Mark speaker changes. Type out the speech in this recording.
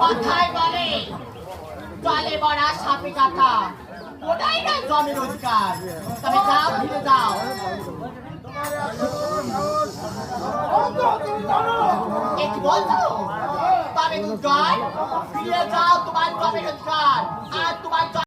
Speaker 1: কথায় বলে জলে বড়া সাপে কাটা ওটাই না জমি রোজগার। তবে যাও, ফিরে যাও। একটু বলতো তবে জয়, ফিরে যাও তোমার জমি অধিকার